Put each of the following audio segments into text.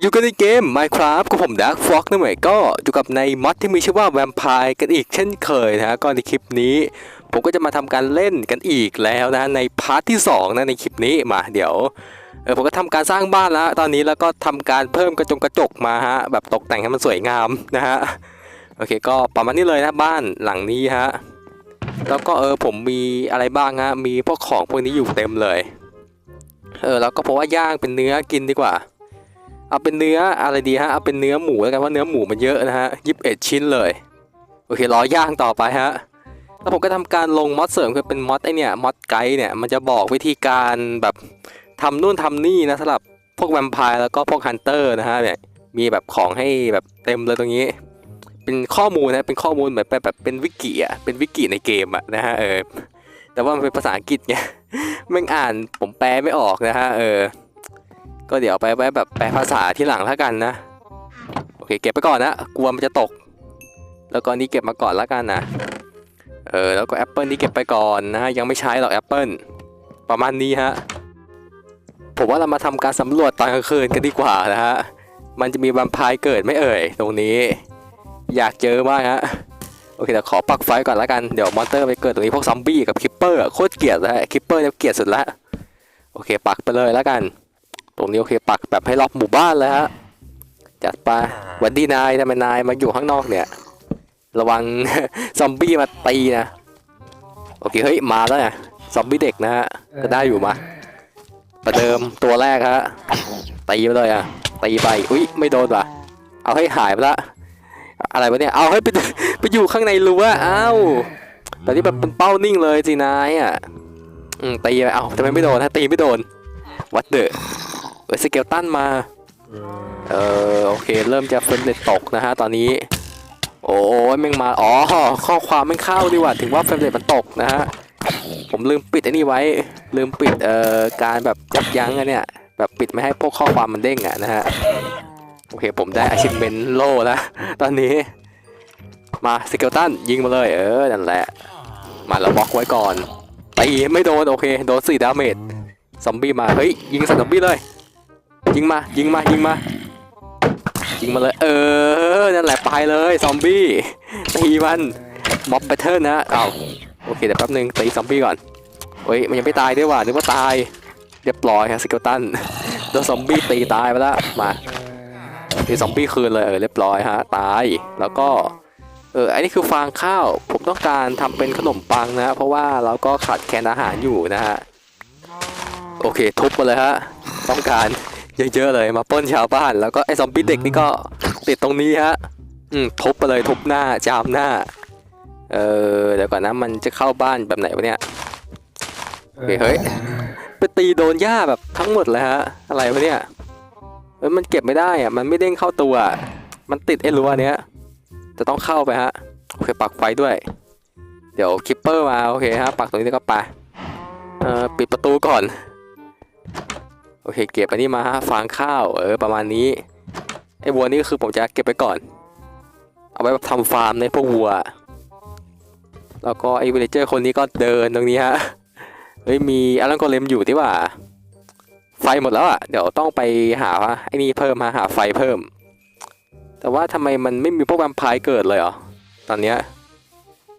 อยู่กันในเกม Minecraft กับผม Dark Fox นั่นหมายก็อยู่กับในมอดที่มีชื่อว่า Vampire กันอีกเช่นเคยนะฮะก็ในคลิปนี้ ผมก็จะมาทำการเล่นกันอีกแล้วนะในพาร์ทที่ 2 นะในคลิปนี้มาเดี๋ยวเออผมก็ทำการสร้างบ้านแล้ว ตอนนี้แล้วก็ทำการเพิ่มกระจงกระจกมาฮะแบบตกแต่งให้มันสวยงามนะฮะโอเคก็ประมาณนี้เลยนะบ้านหลังนี้ฮะแล้วก็เออผมมีอะไรบ้างฮะมีพวกของพวกนี้อยู่เต็มเลยเออแล้วก็เพราะว่าย่างเป็นเนื้อกินดีกว่า เอาเป็นเนื้ออะไรดีฮะเอาเป็นเนื้อหมูแล้วกันว่าเนื้อหมูมันเยอะนะฮะยิบเอ็ดชิ้นเลย โอเครอย่างต่อไปฮะแล้วผมก็ทำการลงมอดเสริมคือเป็นมอดไอเนี่ยมอดไกด์เนี่ยมันจะบอกวิธีการแบบทำนู่นทำนี่นะสำหรับพวกแวมไพร์แล้วก็พวกฮันเตอร์นะฮะเนี่ยมีแบบของให้แบบเต็มเลยตรงนี้ เป็นข้อมูลนะเป็นข้อมูลเหมือนแบบแบบเป็นวิกิอะเป็นวิกิในเกมอะนะฮะเออแต่ว่ามันเป็นภาษาอังกฤษไงแม่งอ่านผมแปลไม่ออกนะฮะเออ ก็เดี๋ยวไปไว้แบบแปลภาษาที่หลังแล้วกันนะ โอเค เก็บไปก่อนนะกลัวมันจะตก แล้วก็นี่เก็บมาก่อนแล้วกันนะ เออ แล้วก็แอปเปิลนี่เก็บไปก่อนนะฮะ ยังไม่ใช้หรอกแอปเปิลประมาณนี้ฮะ ผมว่าเรามาทำการสำรวจตอนกลางคืนกันดีกว่านะฮะ มันจะมีแวมพร์เกิดไม่เอ่ย ตรงนี้ อยากเจอมากฮะ โอเคเดี๋ยวขอปักไฟก่อนแล้วกัน เดี๋ยวมอนเตอร์ไปเกิดตรงนี้พวกซอมบี้กับคิปเปอร์โคตรเกลียดเลยคิปเปอร์เนี่ยเกลียดสุดละ โอเค ปักไปเลยแล้วกัน ตรงนี้โอเคปักแบบให้รอบหมู่บ้านเลยฮะจัดไปหวันดีนายทำไมนายมาอยู่ข้างนอกเนี่ย ระวังซอมบี้มาตีนะ โอเค เฮ้ย มาแล้วไงซอมบี้เด็กนะฮะก็ได้อยู่มาประเดิมตัวแรกฮะตีไปเลยอะตีไปอุ้ยไม่โดนว่ะ เอาให้หายไปละอะไรวะเนี่ยเอาให้ไปไปอยู่ข้างในรั้วอ้าวแต่นี่แบบเป็นเป้านิ่งเลยสินายอะอืมตีไปเอาทำไมไม่โดนฮะตีไม่โดนวัดเดอะ เออสเกลตันมา เออโอเค เริ่มจะเฟรมเรทตกนะฮะตอนนี้ โอ้ยแม่งมา อ๋อ ข้อความไม่เข้าดีกว่า ถึงว่าเฟรมเรทมันตกนะฮะ ผมลืมปิดไอ้นี่ไว้ ลืมปิด เอ่อ การแบบยับยั้งอะเนี่ย แบบปิดไม่ให้พวกข้อความมันเด้งอะนะฮะ โอเค ผมได้ achievement โล่แล้วตอนนี้ มาสเกลตันยิงมาเลย เออ นั่นแหละ มาแล้วบล็อกไว้ก่อนตีไม่โดน โอเค โดน4ดาเมจ ซอมบี้มา เฮ้ย ยิงใส่ซอมบี้เลย ยิงมา ยิงมา ยิงมา ยิงมาเลย เออ นั่นแหละไปเลย ซอมบี้ ตีมันม็อบแพทเทิร์นนะเอาโอเคเดี๋ยวแป๊บนึงตีซอมบี้ก่อนเฮ้ย มันยังไม่ตายด้วยว่ะนึกว่าตาย เรียบร้อยครับสเกลตันโดนซอมบี้ตีตายไปแล้ว มาตีซอมบี้คืนเลย เออ เรียบร้อยฮะ ตาย แล้วก็ เออ อันนี้คือฟางข้าว ผมต้องการทำเป็นขนมปังนะ เพราะว่าเราก็ขาดแคลนอาหารอยู่นะฮะ โอเค ทุบไปเลยฮะ ต้องการ เยอะๆเลยมาป้นชาวบ้าน แล้วก็ไอ้ซอมบี้เด็กนี่ก็ติดตรงนี้ฮะอืมทุบไปเลยทุบหน้าจามหน้า เออเดี๋ยวก่อนนะมันจะเข้าบ้านแบบไหนวะเนี่ยโอเคเฮ้ยไปตีโดนหญ้าแบบทั้งหมดเลยฮะ อะไรวะเนี่ยเอ้ยมันเก็บไม่ได้อะมันไม่เด้งเข้าตัวอะมันติดไอ้รั้วเนี้ยจะต้องเข้าไปฮะโอเคปักไฟด้วย เดี๋ยวคิปเปอร์มาโอเคฮะปักตรงนี้แล้วก็ไปเออปิดประตูก่อน อเคเก็บอันนี้มาฮะฟางข้าวเออประมาณนี้ไอ้วัวนี่ก็คือผมจะเก็บไปก่อน เอาไว้แบบทำฟาร์มในพวกวัว แล้วก็ไอ้วิลเลเจอร์คนนี้ก็เดินตรงนี้ฮะเฮ้ยมีอารันโกเลมอยู่ที่ว่า ไฟหมดแล้วอะเดี๋ยวต้องไปหาไอ้นี่เพิ่มมาหาไฟเพิ่ม แต่ว่าทำไมมันไม่มีพวกแวมไพร์เกิดเลยเหรอตอนเนี้ย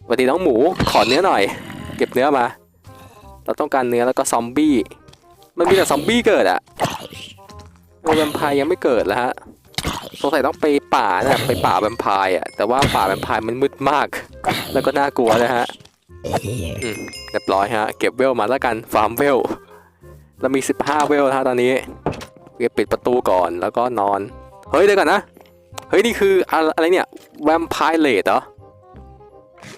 วัสดีน้องหมูขอเนื้อหน่อย เก็บเนื้อมา เราต้องการเนื้อแล้วก็ซอมบี้ มันมีแต่ซอมบี้เกิดอะแวมไพร์ยังไม่เกิดแล้วฮะสงสัยต้องไปป่านะไปป่าแวมไพร์อะแต่ว่าป่าแวมไพร์มันมืดมาก แล้วก็น่ากลัวนะฮะเรียบร้อยฮะ เก็บเวลมาแล้วกันฟาร์มเวลเรามี 15 เวลนะฮะตอนนี้เก็บปิดประตูก่อนแล้วก็นอน เฮ้ยเดี๋ยวก่อนนะ เฮ้ยนี่คืออะไรเนี่ยแวมไพร์เลดเหรอ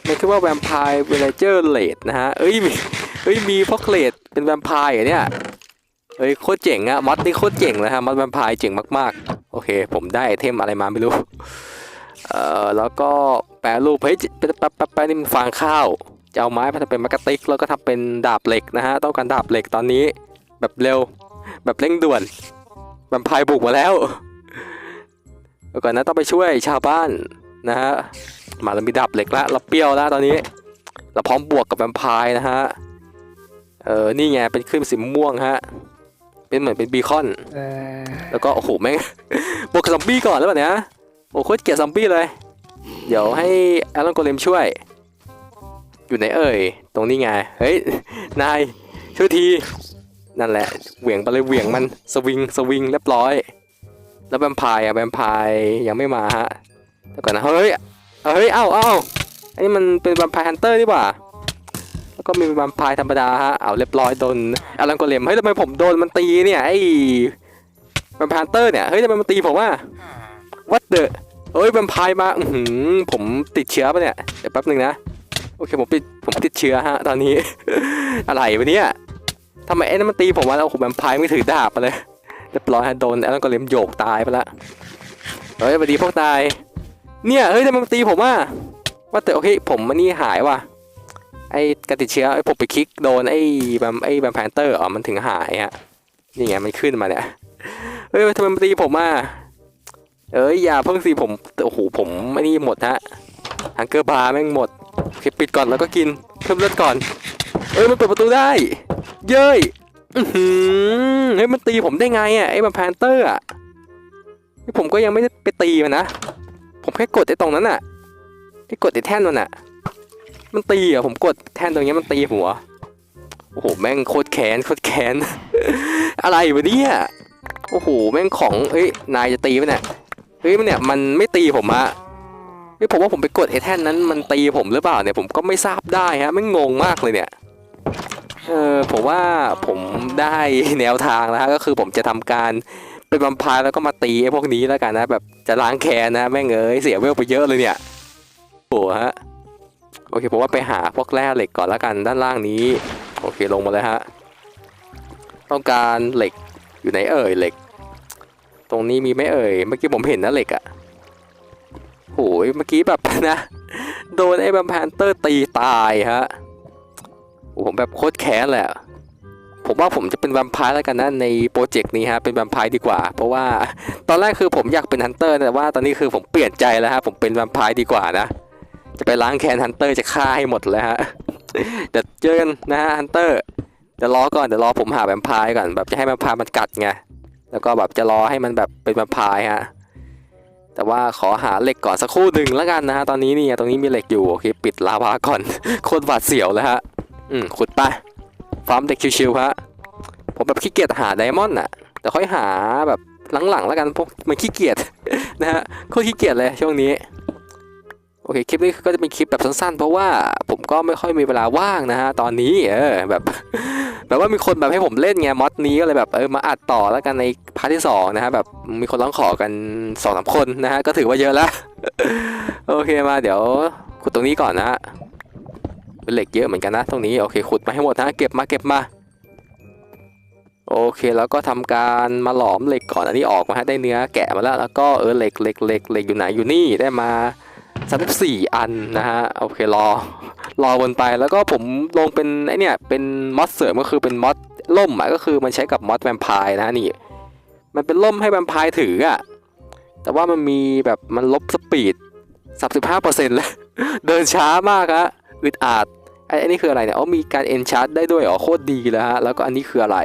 มันคือว่าแวมไพร์เวลเจอร์เลดนะฮะเอ้ยมีเฮ้ยมีพวกเลดเป็นแวมไพร์เหรอเนี่ย เฮ้ยโคตรเจ๋งอะมอดนี่โคตรเจ๋งเลยฮะมอดแวมไพร์เจ๋งมากๆ โอเค ผมได้ไอเทมอะไรมาไม่รู้ เอ่อ แล้วก็แปรรูปเฮ้ยแป๊บแป๊บแป๊บแป๊บนี่มันฟางข้าวจะเอาไม้มาทำเป็นมากระติกแล้วก็ทำเป็นดาบเหล็กนะฮะ ต้องการดาบเหล็กตอนนี้ แบบเร็ว แบบเร่งด่วนแวมไพร์บุกมาแล้วเดี๋ยวก่อนนะต้องไปช่วยชาวบ้านนะฮะ มาเรามีดาบเหล็กล้วเราเปรี้ยวแล้วตอนนี้ เราพร้อมบวกกับแวมไพร์นะฮะ เออ นี่ไงเป็นคลื่นสีม่วงฮะ เป็นเหมือนเป็นบีคอน เออแล้วก็โอ้โหแม่ง บวกกับซอมบี้ก่อนแล้วแบบเนี้ยโอ้โหโคตรเกลียดซอมบี้เลย เดี๋ยวให้แอรอนโกเลมช่วย อยู่ไหนเอ่ย ตรงนี้ไง เฮ้ย นายช่วยที นั่นแหละ เหวี่ยงไปเลยเหวี่ยงมัน สวิง สวิงเรียบร้อย แล้วแวมไพร์อะแวมไพร์ยังไม่มาฮะเดี๋ยวก่อนนะ เฮ้ย เฮ้ย เอ้าเอ้าอันนี้มันเป็นแวมไพร์ฮันเตอร์นี่หว่าแล้ว ก็มีแวมไพร์ธรรมดาฮะเอาเรียบร้อยโดนอรอนโกเลมเฮ้ยทำไมผมโดนมันตีเนี่ยไอ้แวมไพร์ฮันเตอร์เนี่ยเฮ้ยทำไมมันตีผมว่า what the เอ้ยแวมไพร์มาอือหือผมติดเชื้อปะเนี่ยเดี๋ยวแป๊บหนึ่งนะโอเคผมติดผมติดเชื้อฮะตอนนี้ อะไรวะเนี่ยทำไมไอ้นั่นมันตีผมมาแล้วโอ้โหแวมไพร์ไม่ถือดาบมาเลยเรียบร้อยฮะโดนแอลกอริมโยกตายไปละเฮ้ยสวัสดีพวกตายเนี่ยเฮ้ยทำไมมันตีผมอะว่าแต่โอเคผมมันนี่หายว่ะ ไอ้การติดเชื้อไอ้ผมไปคลิกโดนไอ้แบมไอ้แบมแพนเตอร์อ๋อมันถึงหายฮะนี่ไงมันขึ้นมาเนี่ยเฮ้ยทำไมมันตีผมอะเอ้ยอย่าเพิ่งสิผมโอ้โหผมไม่นี่หมดฮะฮังเกอร์บาร์แม่งหมดโอเคปิดก่อนแล้วก็กินเพิ่มเลือดก่อน เอ้ยมันเปิดประตูได้ เย้ยอือหือเฮ้ยมันตีผมได้ไงอะไอ้แบมแพนเตอร์อะนี่ผมก็ยังไม่ได้ไปตีมันนะผมแค่กดไอ้ตรงนั้นอะไอ้กดไอ้แท่นมันอะ มันตีอะผมกดแท่นตรงนี้มันตีหัว โอ้โห แม่งโคตรแค้นโคตรแค้นอะไรวะเนี่ย โอ้โห แม่งของเอ้ย นายจะตีมันเนี่ย เฮ้ย มันเนี่ย มันไม่ตีผมอะเฮ้ยผมว่าผมไปกดไอ้แท่นนั้นมันตีผมหรือเปล่าเนี่ย ผมก็ไม่ทราบได้ฮะ ไม่งงมากเลยเนี่ย เออ ผมว่าผมได้แนวทางแล้วฮะ ก็คือผมจะทำการเป็นบัมพายแล้วก็มาตีไอ้พวกนี้แล้วกันนะ แบบจะล้างแค้นนะ แม่งเอ้ย เสียเวลไปเยอะเลยเนี่ย โอ้ฮะ โอเคผมว่าไปหาพวกแร่เหล็กก่อนแล้วกันด้านล่างนี้ โอเคลงมาเลยฮะ ต้องการเหล็กอยู่ไหนเอ่ยเหล็ก ตรงนี้มีไหมเอ่ยเมื่อกี้ผมเห็นนะเหล็กอะโหยเมื่อกี้แบบนะ โดนไอ้บัมแพนเตอร์ตีตายฮะผมแบบโคตรแค้นเละผมว่าผมจะเป็นแวมไพร์แล้วกันนะในโปรเจกต์นี้ฮะเป็นแวมไพร์ดีกว่า เพราะว่าตอนแรกคือผมอยากเป็นฮันเตอร์แต่ว่าตอนนี้คือผมเปลี่ยนใจแล้วฮะผมเป็นแวมไพร์ดีกว่านะ จะไปล้างแค้นฮันเตอร์จะฆ่าให้หมดเลยฮะเดี๋ยวเจอกันนะฮะฮันเตอร์เดี๋ยวรอก่อนเดี๋ยวรอผมหาแวมพร์ก่อนแบบจะให้แวมพร์มันกัดไงแล้วก็แบบจะรอให้มันแบบเป็นแวมพร์ฮะแต่ว่าขอหาเหล็กก่อนสักครู่หนึ่งแล้วกันนะฮะตอนนี้นี่ตรงนี้มีเหล็กอยู่โอเคปิดลาวาก่อน โคตรหวาดเสียวเลยฮะอืมขุดไปฟาร์มเด็กชิวๆฮะผมแบบขี้เกียจหาไดมอนด์อะแต่ค่อยหาแบบหลังๆแล้วกันพวกมันขี้เกียจนะฮะโคตรขี้เกียจเลยช่วงนี้ โอเคคลิปนี้ก็จะเป็นคลิปแบบสั้นๆ เพราะว่าผมก็ไม่ค่อยมีเวลาว่างนะฮะตอนนี้เออแบบแบบว่ามีคนแบบให้ผมเล่นไงมอดนี้ก็เลยแบบเออมาอัดต่อแล้วกันในพาร์ทที่สองนะฮะแบบมีคนร้องขอกันสองสามคนนะฮะก็ถือว่าเยอะแล้วโอเคมาเดี๋ยวขุดตรงนี้ก่อนนะฮะเป็นเหล็กเยอะเหมือนกันนะตรงนี้โอเคขุดมาให้หมดนะเก็บมาเก็บมาโอเคแล้วก็ทำการมาหลอมเหล็กก่อนอันนี้ออกมาฮะได้เนื้อแกะมาแล้วแล้วก็เออเหล็กเหล็กเหล็กเหล็กอยู่ไหนอยู่นี่ได้มา สามสิบสี่อันนะฮะโอเครอรอวนไปแล้วก็ผมลงเป็นไอเนี่ยเป็นมอดเสริมก็คือเป็นมอดล่มอะก็คือมันใช้กับมอดแวมไพร์นะนี่ มันเป็นล่มให้แวมไพร์ถืออะแต่ว่ามันมีแบบมันลบสปีดสามสิบห้าเปอร์เซ็นต์แล้ว เดินช้ามากฮะอึดอัดไอ้อันนี้คืออะไรเนี่ยอ๋อมีการเอนชาร์ดได้ด้วยอ๋อโคตรดีแล้วฮะแล้วก็อันนี้คืออะไร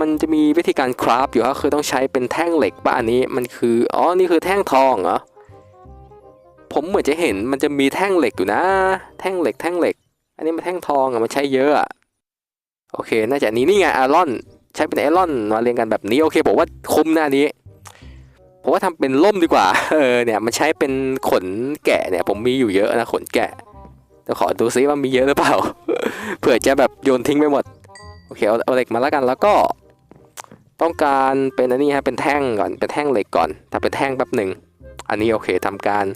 มันจะมีวิธีการคราฟอยู่ฮะคือต้องใช้เป็นแท่งเหล็กป่ะอันนี้มันคืออ๋อนี่คือแท่งทองเหรอ ผมเหมือนจะเห็นมันจะมีแท่งเหล็กอยู่นะ แท่งเหล็กแท่งเหล็ก อันนี้มันแท่งทองอะมันใช้เยอะอะโอเค น่าจะนี้นี่ไงอารอนใช้เป็นไอรอนมาเรียงกันแบบนี้โอเคผมว่าคุ้มหน้านี้ผมว่าทำเป็นล่มดีกว่า เออเนี่ยมันใช้เป็นขนแกะเนี่ย ผมมีอยู่เยอะนะขนแกะเดี๋ยวขอดูซิว่ามีเยอะหรือเปล่า เผื่อจะแบบโยนทิ้งไปหมด โอเคเอาเอาเหล็กมาแล้วกันแล้วก็ ต้องการเป็นอันนี้ฮะเป็นแท่งก่อนเป็นแท่งเหล็กก่อนถ้าเป็นแท่งแป๊บหนึ่ง อันนี้โอเคทำการ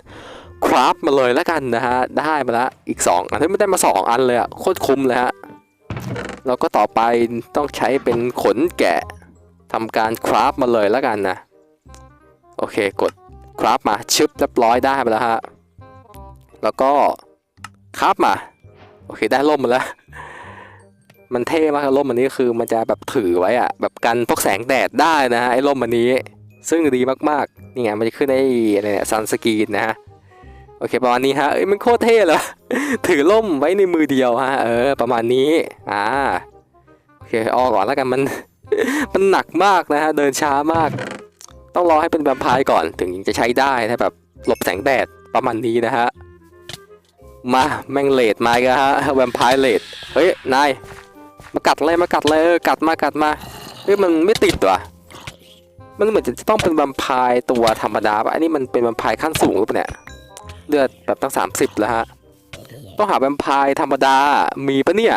คราฟมาเลยแล้วกันนะฮะได้มาละอีก 2 อันที่ไม่ได้มา 2 อันเลยอะโคตรคุ้มเลยฮะแล้วก็ต่อไปต้องใช้เป็นขนแกะทำการคราฟมาเลยแล้วกันนะโอเคกดคราฟมาชึบเรียบร้อยได้ไปแล้วฮะแล้วก็ครับมาโอเคได้ร่มมาแล้วมันเท่มากร่มอันนี้คือมันจะแบบถือไว้อะแบบกันพวกแสงแดดได้นะฮะไอ้ร่มอันนี้ ซึ่งดีมากๆ นี่ไงมันจะขึ้นไอ้อะไรเนี่ยซันสกีนนะฮะ โอเค ประมาณนี้ฮะเอ้ยมันโคตรเท่เลยถือร่มไว้ในมือเดียวฮะ เออ ประมาณนี้ อ่า โอเค ออกก่อนแล้วกันมัน มันหนักมากนะฮะ เดินช้ามาก ต้องรอให้เป็นแวมไพร์ก่อนถึงจะใช้ได้นะแบบหลบแสงแดดประมาณนี้นะฮะ มาแมงเลดมาอีกฮะแวมไพร์เลดเฮ้ย นาย มากัดเลยมากัดเลยเออกัดมากัดมา เฮ้ยมันไม่ติดว่ะ มันเหมือนจะต้องเป็นแวมพร์ตัวธรรมดาป่ะอันนี้มันเป็นแวมพร์ขั้นสูงหรือเปล่าเนี่ยเลือดแบบตั้ง 30 แล้วฮะ ต้องหาแวมไพร์ธรรมดา มีปะเนี่ย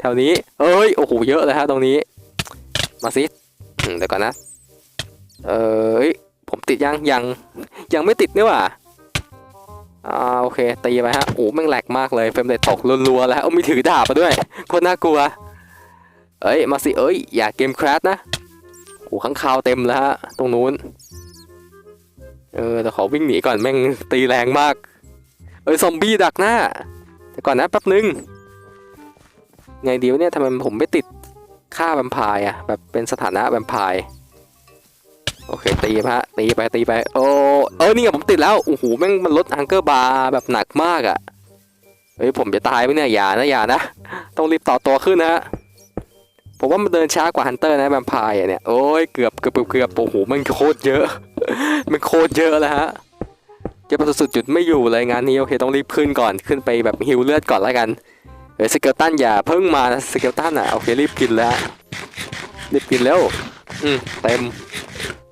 แถวนี้ เอ้ย โอ้โห เยอะเลยฮะตรงนี้ มาสิเดี๋ยวก่อนนะ เอ้ย ผมติดยัง ยัง ยังไม่ติดนี่หว่า อ่า โอเค ตีไปฮะ โอ้แม่งแหลกมากเลย เฟรมเรทตกรัวๆแล้วฮะโอ้มีถือดาบมาด้วย โคตรน่ากลัว เอ้ย มาสิ เอ้ย อย่าเกมคราชนะ อ้ข้างคาวเต็มแล้วฮะตรงนู้น เออแต่ขอวิ่งหนีก่อนแม่งตีแรงมาก เอ้ยซอมบี้ดักหน้า แต่ก่อนนะแป๊บนึง ไงดีวะเนี่ยทำไมผมไม่ติดค่าแวมไพร์อะแบบเป็นสถานะแวมไพร์โอเคตีฮะตีไปตีไปโอ้เออนี่ไงผมติดแล้วโอ้โหแม่งมันลดฮังเกอร์บาร์แบบหนักมากอะเฮ้ยผมจะตายไหมเนี่ยอย่านะอย่านะ ต้องรีบต่อตัวขึ้นนะฮะ ผมว่ามันเดินช้ากว่าฮันเตอร์นะแวมไพร์อะเนี่ยโอ้ยเกือบเกือบเกือบโอ้โหมันโคตรเยอะ มันโคตรเยอะแล้วฮะจะประสุดจุดไม่อยู่เลยงานนี้โอเคต้องรีบขึ้นก่อนขึ้นไปแบบฮิวเลือดก่อนแล้วกันเฮ้ยสเกลตันอย่าเพิ่งมานะสเกลตันอะโอเครีบกินแล้วรีบกินแล้วอืมเต็ม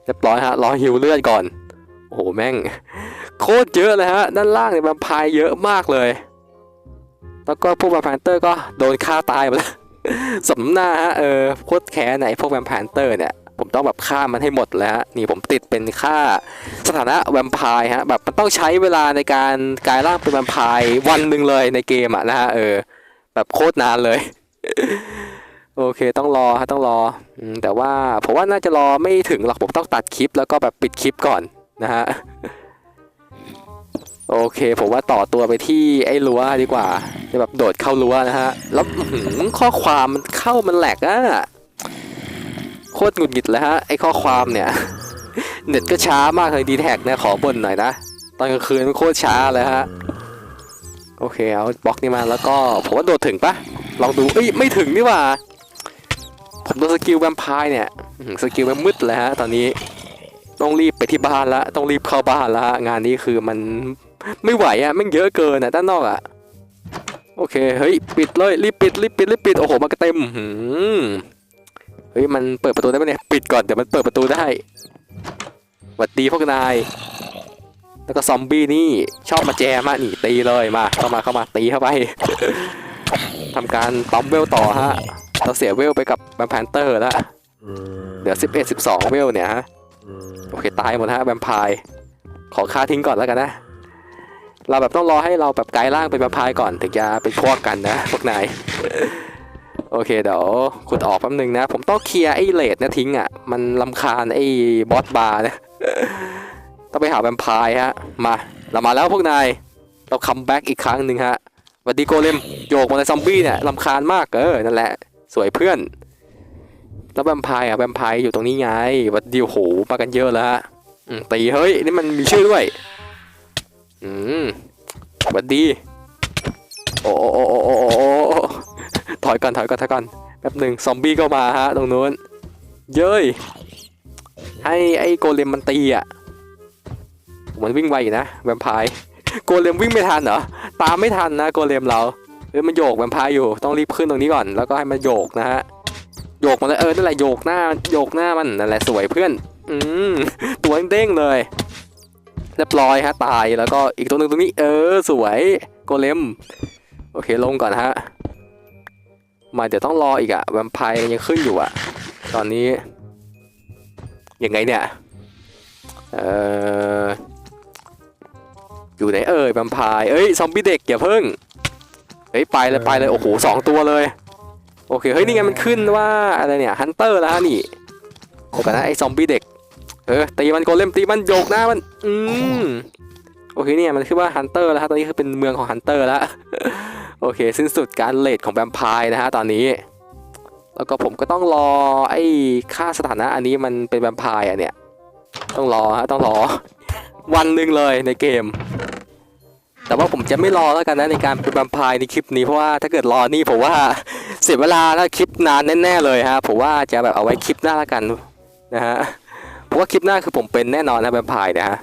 เรียบร้อยฮะรอหิวเลือดก่อนโอ้โหแม่ง โคตรเยอะเลยฮะด้านล่างเนี่ยแวมไพร์เยอะมากเลย แล้วก็พวกแวมไพร์เตอร์ก็โดนฆ่าตายหมดแล้ว สมน้ำหน้าฮะเออโคตรแค้นไหนพวกแวมไพร์เตอร์เนี่ยผมต้องแบบฆ่ามันให้หมดแล้วฮะนี่ผมติดเป็นค่าสถานะแวมไพร์ฮะแบบมันต้องใช้เวลาในการกลายร่างเป็นแวมไพร์วันหนึ่งเลยในเกมอะนะฮะเออแบบโคตรนานเลย โอเคต้องรอฮะต้องรอแต่ว่าผมว่าน่าจะรอไม่ถึงหรอกผมต้องตัดคลิปแล้วก็แบบปิดคลิปก่อนนะฮะ โอเค ผมว่าต่อตัวไปที่ไอ้รั้วดีกว่าจะแบบโดดเข้ารั้วนะฮะ แล้วข้อความมันเข้ามันแหลกอะโคตรหงุดหงิดเลยฮะไอ้ข้อความเนี่ย เน็ตก็ช้ามากเลยดีแท็กนะขอบ่นหน่อยนะตอนกลางคืนมันโคตรช้าเลยฮะโอเคเอาบล็อกนี้มาแล้วก็ผมว่าโดดถึงปะลองดูเอ้ยไม่ถึงนี่ว่า ผมโดนสกิลแวมพร์เนี่ยสกิลมันมืดเลยฮะตอนนี้ต้องรีบไปที่บ้านละต้องรีบเข้าบ้านละงานนี้คือมัน ไม่ไหวอะแม่งเยอะเกินอะด้านนอกอะโอเคเฮ้ยปิดเลยรีบปิดรีบปิดรีบปิดโอ้โหมันก็เต็มหือเฮ้ยมันเปิดประตูได้ไหมเนี่ยปิดก่อนเดี๋ยวมันเปิดประตูได้หวัดดีพวกนาย แล้วก็ซอมบี้นี่ชอบมาแจมากนี่ตีเลยมาเข้ามาเข้ามาตีเข้าไปทำการปั๊มเวลต่อฮะเราเสียเวลไปกับแวมพร์เตอร์แล้วเหลือ11 12 เวลเนี่ยฮะโอเคตายหมดฮะแวมพร์ขอฆ่าทิ้งก่อนแล้วกันนะ เราแบบต้องรอให้เราแบบกลายร่างเป็นแวมไพร์ก่อนถึงจะเป็นพวกกันนะพวกนายโอเคเดี๋ยวขุดออกแป๊บนึงนะ ผมต้องเคลียร์ไอ้เลดนะทิ้งอะ มันลำคาญไอ้บอสบาร์นะต้องไปหาแวมไพร์ฮะ มาเรามาแล้วพวกนาย เราคัมแบ็กอีกครั้งหนึ่งฮะวัสดีโกเลมโยกมาในซอมบี้เนี่ยลำคาญมากเออนั่นแหละ สวยเพื่อน แล้วแวมไพร์อะแวมไพร์อยู่ตรงนี้ไงวัสดีโอโหมากันเยอะแล้วฮะตีเฮ้ยนี่มันมีชื่อด้วย อืมสวัสดี โอ้โอ้โอ้โอ้โอถอยก่อนถอยก่อนถอยก่อนแป๊บหนึ่งซอมบี้ก็มาฮะตรงนู้น เย้ย ให้ไอ้โกเลมมันตีอะ มันวิ่งไวอยู่นะแวมไพร์โกเลมวิ่งไม่ทันเหรอ ตามไม่ทันนะโกเลมเราเออมันโยกแวมไพร์อยู่ ต้องรีบขึ้นตรงนี้ก่อน แล้วก็ให้มันโยกนะฮะ โยกมาเลยเออ นั่นแหละโยกหน้า โยกหน้ามัน นั่นแหละสวยเพื่อน อืม ตัวเด้งเลย รียบร้อยฮะตายแล้วก็อีกตัวหนึ่งตรงนี้เออสวยโกเลมโอเคลงก่อนฮะมาเดี๋ยวต้องรออีกอะแวมไพร์ยังขึ้นอยู่อะตอนนี้ยังไงเนี่ยเอออยู่ไหนเอ่ยแวมไพร์เอ้ยซอมบี้เด็กอย่าเพิ่งเฮ้ยไปเลยไปเลยโอ้โหสองตัวเลยโอเคเฮ้ยนี่ไงมันขึ้นว่าอะไรเนี่ยฮันเตอร์แล้วนี่โอ้กันนะไอซอมบี้เด็ก เออตีมันโกเลมตีมันโยกหน้ามัน อืมโอเคเนี่ยมันคือว่าฮันเตอร์แล้วฮะตอนนี้คือเป็นเมืองของฮันเตอร์แล้วโอเคสิ้นสุดการเลดของแวมไพร์นะฮะตอนนี้ แล้วก็ผมก็ต้องรอไอ้ค่าสถานะอันนี้มันเป็นแวมไพร์อะเนี่ย ต้องรอฮะต้องรอ วันหนึ่งเลยในเกม แต่ว่าผมจะไม่รอแล้วกันนะในการเป็นแวมไพร์ในคลิปนี้เพราะว่าถ้าเกิดรอนี่ผมว่าเสียเวลาถ้าคลิปนานแน่ๆเลยฮะผมว่าจะแบบเอาไว้คลิปหน้าละกันนะฮะ เพราะว่าคลิปหน้าคือผมเป็นแน่นอนนะแวมไพร์นะฮะ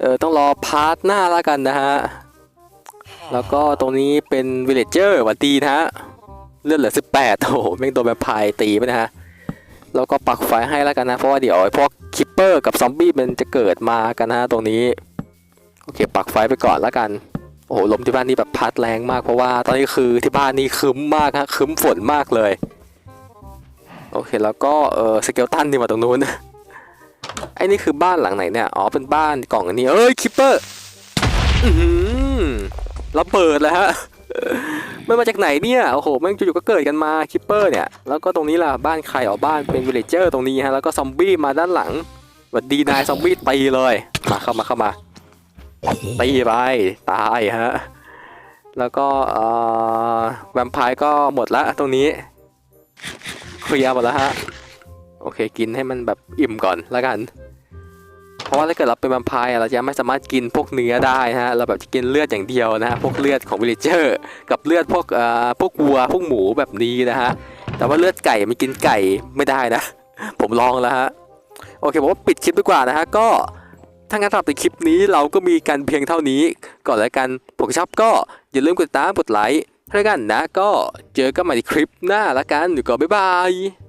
เออต้องรอพาร์ทหน้าละกันนะฮะ แล้วก็ตรงนี้เป็นวิลเลจเจอร์วัดดีนะฮะ เลือดเหลือ 18 โอ้โหแม่งโดนแวมไพร์ตีไปนะฮะ แล้วก็ปักไฟให้แล้วกันนะ เพราะว่าเดี๋ยวไอ้พวกคิปเปอร์กับซอมบี้มันจะเกิดมากันนะตรงนี้ โอเค ปักไฟไปก่อนแล้วกันโอ้โหลมที่บ้านนี่แบบพัดแรงมากเพราะว่าตอนนี้คือที่บ้านนี่คึ้มมากฮะคึ้มฝนมากเลย เคแล้วก็เออสเกลตันนี่มาตรงนู้นไอ้นี่คือบ้านหลังไหนเนี่ยอ๋อเป็นบ้านกล่องอันนี้เอ้ยคิปเปอร์อือหือระเบิดแล้วฮะมันมาจากไหนเนี่ยโอ้โหแม่งอยู่ๆก็เกิดกันมาคิปเปอร์เนี่ยแล้วก็ตรงนี้ล่ะบ้านใครอ๋อบ้านเป็นวิลเลจเจอร์ตรงนี้ฮะแล้วก็ซอมบี้มาด้านหลังวัดดีนายซอมบี้ตีเลยมาเข้ามาเข้ามาตีไปตายฮะแล้วก็แวมไพร์ก็หมดละตรงนี้ เคลียร์หมดแล้วฮะ โอเค กินให้มันแบบอิ่มก่อนแล้วกัน เพราะว่าถ้าเกิดเราเป็นแวมพร์อะเราจะไม่สามารถกินพวกเนื้อได้ฮะ เราแบบจะกินเลือดอย่างเดียวนะฮะ พวกเลือดของวิลเลจเจอร์กับเลือดพวกเอ่อพวกวัวพวกหมูแบบนี้นะฮะ แต่ว่าเลือดไก่มันกินไก่ไม่ได้นะ ผมลองแล้วฮะ โอเคผมว่าปิดคลิปดีกว่านะฮะ ก็ถ้างั้นสำหรับในคลิปนี้เราก็มีกันเพียงเท่านี้ ก่อนแล้วกันผมชอบก็อย่าลืมกดติดตามกดไลค์ ให้กันนะ ก็เจอกันใหม่ในคลิปหน้าละกันเดี๋ยวก็บ๊ายบาย